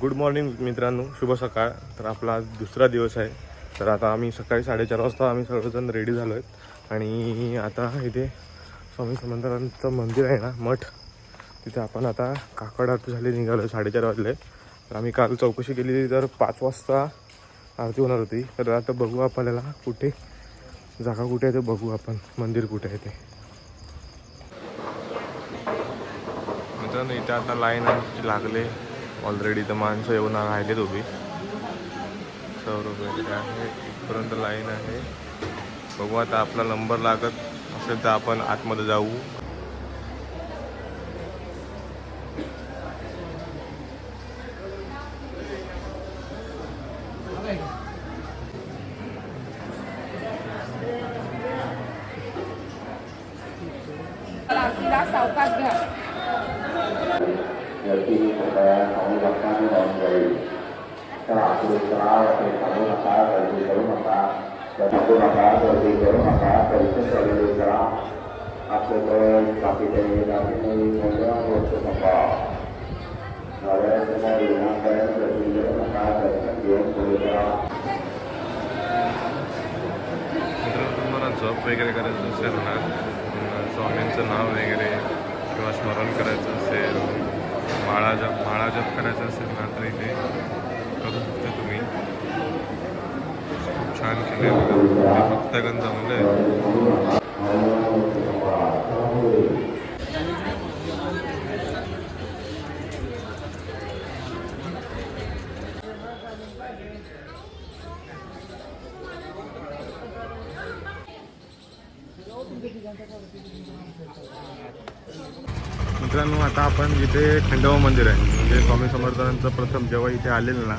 Good morning मित्रांनो शुभ सकाळ. तर आपला दुसरा दिवस आहे. तर आता आम्ही सकाळी साडेचार वाजता आम्ही सर्वजण रेडी झालो आहेत आणि आता इथे स्वामी समंतरांचं मंदिर आहे ना मठ. तिथे आपण आता काकड आरती झाली निघालो साडेचार वाजले. तर आम्ही काल चौकशी केली तर पाच वाजता आरती होणार होती. तर आता बघू आपल्याला कुठे जागा कुठे आहे ते बघू आपण. मंदिर कुठे आहे ते. मित्रांनो इथे आता लाईन लागले. ऑलरेडी तर माणसं येऊन राहिलेत उभी. सौरभ वगैरे आहे इथपर्यंत लाईन आहे. बघू आता आपला नंबर लागत असेल तर आपण आतमध्ये जाऊ. सावकाश घ्या. เดี๋ยวที่แสดงของรักษาที่นอนเลยกราบสุดกราบเป็นสารุรักษาเป็นดีสารุรักษาเป็นสารุรักษาเป็นดีสารุรักษาเป็นเสสารุรักษาอาศัยเป็นกับที่เป็นกับที่มีเงินเรื่องรถสุขภาพเราไดูสมัยนั้นเป็นเป็นดีสารุรักษาเป็นเดียวสุดกราบ तुम्हाला जॉब वगैरे करायचं असेल ना स्वामींचं नाव वगैरे किंवा स्मरण करायचं असेल माळा जप माळा जप करायचं असेल ना इथे करू शकता तुम्ही. खूप छान केलं आहे भक्तगण जमलं मित्रांनो आपण जिथे खंडोबा मंदिर आहे. म्हणजे स्वामी समर्थांचं प्रथम जेव्हा इथे आलेलं ना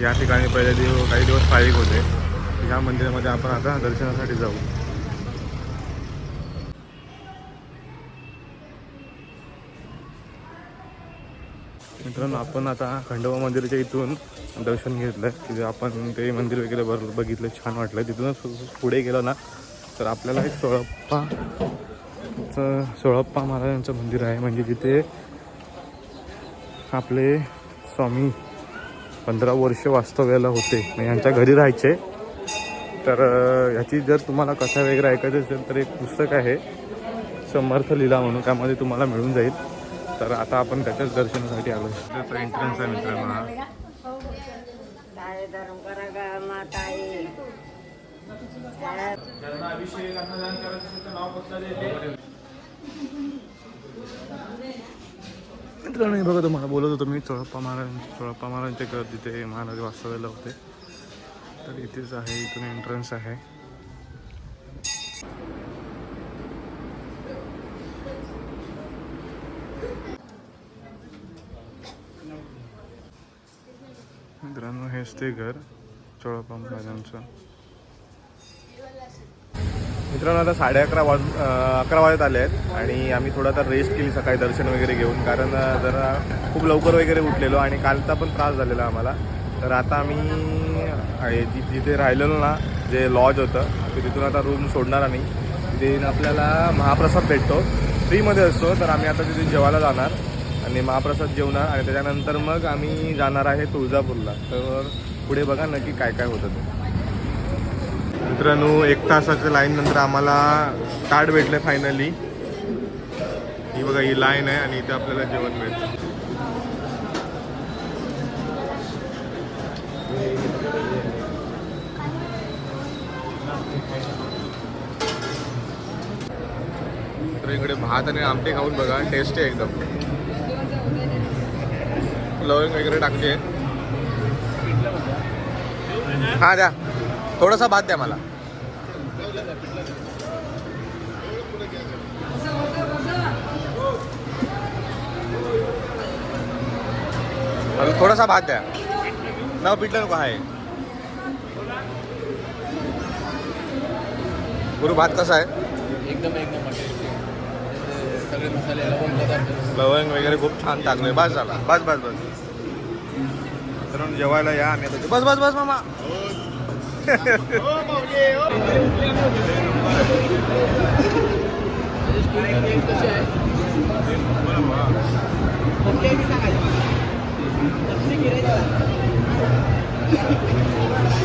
या ठिकाणी पहिले दिवस काही दिवस स्थायिक होते. या मंदिरामध्ये आपण आता दर्शनासाठी जाऊ. मित्रांनो आपण आता खंडोबा मंदिराच्या इथून दर्शन घेतलं तिथे आपण ते मंदिर वगैरे बर बघितलं छान वाटलं. तिथूनच पुढे गेलो ना तर आपल्याला एक सोळप्पा सोळप्पा महाराजांचं मंदिर आहे. म्हणजे जिथे आपले स्वामी पंधरा वर्ष वास्तव्याला होते. म्हणजे यांच्या घरी राहायचे. तर ह्याची जर तुम्हाला कथा वगैरे ऐकायची असेल तर एक पुस्तक आहे. समर्थ लीला म्हणून त्यामध्ये तुम्हाला मिळून जाईल. तर आता आपण त्याच्याच दर्शनासाठी आलो त्याचा एंट्रन्स आहे मित्रांनो हा. काय धर्म करा गा मित्रांनो हे बघा तुम्हाला बोलत होतो मी चोळप्पा महाराज चोळप्पा महाराजांचे घर तिथे महाराज वास्तव्याला होते. तर इथेच आहे इथून एंट्रन्स आहे. मित्रांनो हेच ते घर चोळप्पा महाराजांचं. मित्रांनो आता साडे अकरा वाज अकरा वाजत आले आहेत आणि आम्ही थोडं तर रेस्ट केली सकाळी दर्शन वगैरे घेऊन कारण जरा खूप लवकर वगैरे उठलेलो आणि कालचा पण त्रास झालेला आम्हाला. तर आता आम्ही जिथे राहिलेलो ना जे लॉज होतं तर तिथून आता रूम सोडणार आम्ही. तिथे आपल्याला महाप्रसाद भेटतो. फ्रीमध्ये असतो तर आम्ही आता तिथे जेवायला जाणार आणि महाप्रसाद जेवणार आणि त्याच्यानंतर मग आम्ही जाणार आहे तुळजापूरला. तर पुढे बघा नक्की काय काय होतं ते. मित्रांनो एक तासाच्या लाईन नंतर आम्हाला कार्ड भेटलं फायनली ही बघा ही लाईन आहे आणि इथे आपल्याला जेवण मिळतं. तर इकडे भात आणि आमटे खाऊन बघा टेस्टी आहे एकदम. लवंग वगैरे टाकते हा द्या. थोडासा भात द्या मला. अजून थोडासा भात द्या. न पिठलं नको आहे गुरु भात कसा आहे? एकदम एक नंबर त्याचे सगळे मसाले लवंग वगैरे खूप छान टाकलंय. बस झाला. बस बस बस. तर जेवायला या. आम्ही बस बस बस मामा.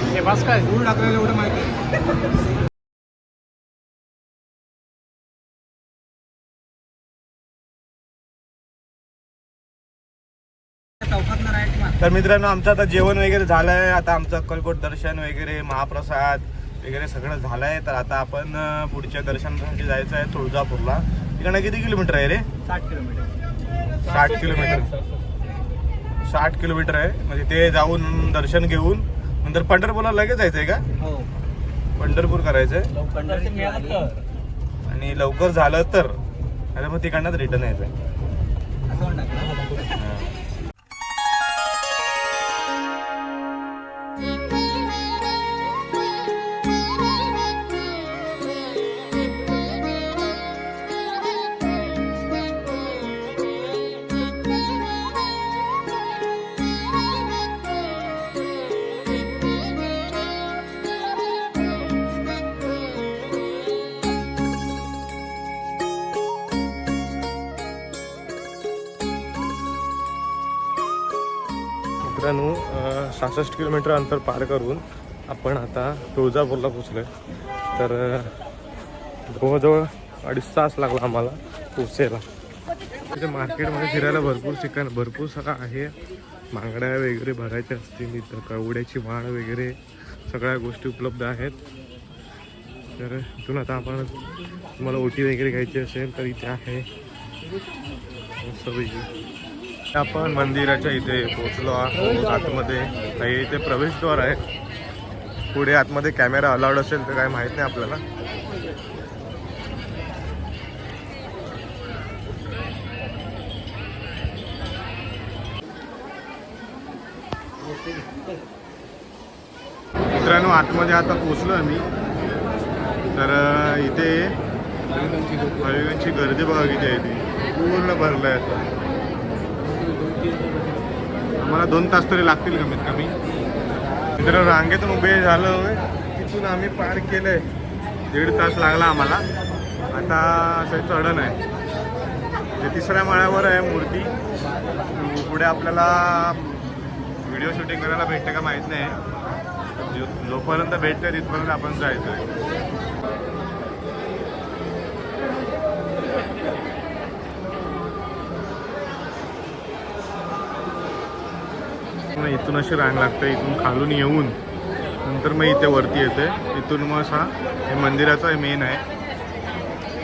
हे बस काय? गुळ टाकलेलं एवढं माहिती तर मित्रांनो आमचं आता जेवण वगैरे झालंय. आता आमचं अक्कलकोट दर्शन वगैरे महाप्रसाद वगैरे सगळं झालंय. तर आता आपण पुढच्या दर्शनासाठी जायचं आहे तुळजापूरला. तिकडनं किती किलोमीटर आहे रे? साठ किलोमीटर. साठ किलोमीटर. साठ किलोमीटर आहे. म्हणजे ते जाऊन दर्शन घेऊन नंतर पंढरपूरला लगेच जायचंय का? हो. पंढरपूर मिळालं तर आणि लवकर झालं तर आणि मग तिकडनंच रिटर्न यायचंय. असं मित्रांनो सहासष्ट किलोमीटर अंतर पार करून आपण आता तुळजापूरला पोचलोय तर जवळजवळ अडीच तास लागला आम्हाला पोचायला तिथे मार्केटमध्ये फिरायला भरपूर ठिकाण भरपूर सगळं आहे. बांगड्या वगैरे भरायच्या असतील इथं कवड्याची वाण वगैरे सगळ्या गोष्टी उपलब्ध आहेत. तर इथून आता आपण तुम्हाला ओटी वगैरे घ्यायची असेल तर इथे आहे. मस्तपैकी आपण मंदिराच्या इथे पोहोचलो आहोत. आतमध्ये काही इथे प्रवेशद्वार आहे पुढे आतमध्ये कॅमेरा अलाउड असेल तर काय माहीत नाही आपल्याला. मित्रांनो आतमध्ये आता पोचलो मी. तर इथे भाविकांची गर्दी बघा किती आहे ती. पूर्ण भरलं आहे आता. आम्हाला दोन तास तरी लागतील कमीत कमी. मित्र रांगेतून उभे झालो तिथून आम्ही पार केलंय. दीड तास लागला आम्हाला. आता असं चढण आहे. ते तिसऱ्या माळ्यावर आहे मूर्ती. पुढे आपल्याला व्हिडिओ शूटिंग करायला भेटते का माहीत नाही. जो जोपर्यंत भेटतं तिथपर्यंत आपण जायचं आहे मग इथून अशी रांग लागते इथून खालून येऊन नंतर मग इथे वरती येते. इथून मग असा हे मंदिराचा मेन आहे.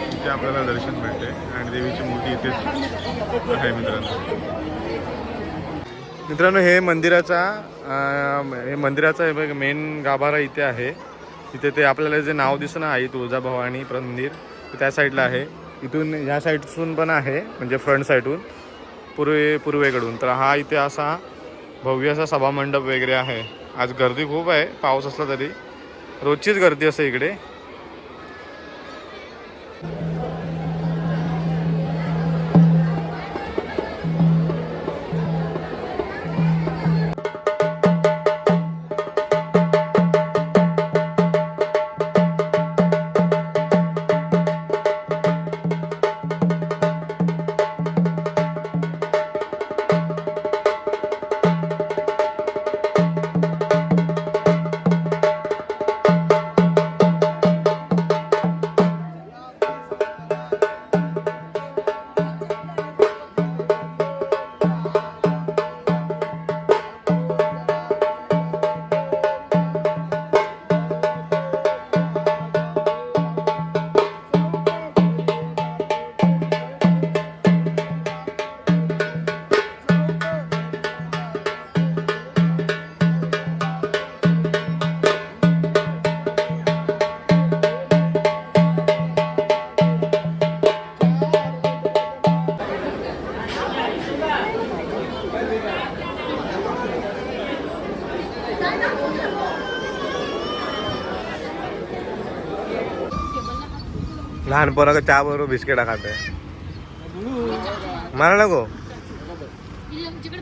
इथे आपल्याला दर्शन भेटते आणि देवीची मूर्ती इथेच आहे मित्रांनो. मित्रांनो हे मंदिराचा हे मंदिराचा हे बघ मेन गाभारा इथे आहे. तिथे ते आपल्याला जे नाव दिसतं ना आई तुळजाभवानी मंदिर त्या साईडला आहे. इथून ह्या साईडसून पण आहे म्हणजे फ्रंट साईडून पूर्वे पूर्वेकडून. तर हा इथे असा भव्य असा सभामंडप वगैरे आहे. आज गर्दी खूप आहे. पाऊस असला तरी. रोजचीच गर्दी असते इकडे. लहान पोरं चहा बरोबर बिस्किटा खाते. मला नको.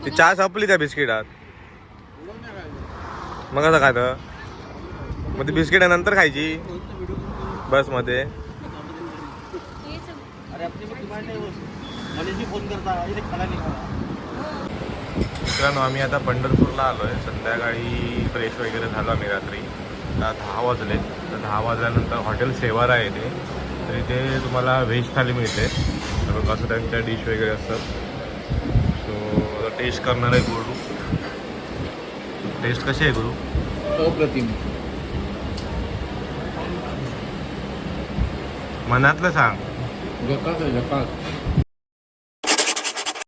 ती चहा संपली त्या बिस्किटात. मग कसं खातं? मग ती बिस्किट नंतर खायची. बसमध्ये. मित्रांनो आम्ही आता पंढरपूरला आलो आहे संध्याकाळी फ्रेश वगैरे झालो आम्ही रात्री. दहा वाजले तर दहा वाजल्यानंतर हॉटेल सेवारा आहे ते तर इथे तुम्हाला व्हेज थाली मिळते. तर असं त्यांच्या डिश वगैरे असतात. सो टेस्ट करणार आहे गुरु. टेस्ट कशी आहे गुरु? अप्रतिम. मनातलं सांग. झकास आहे झकास.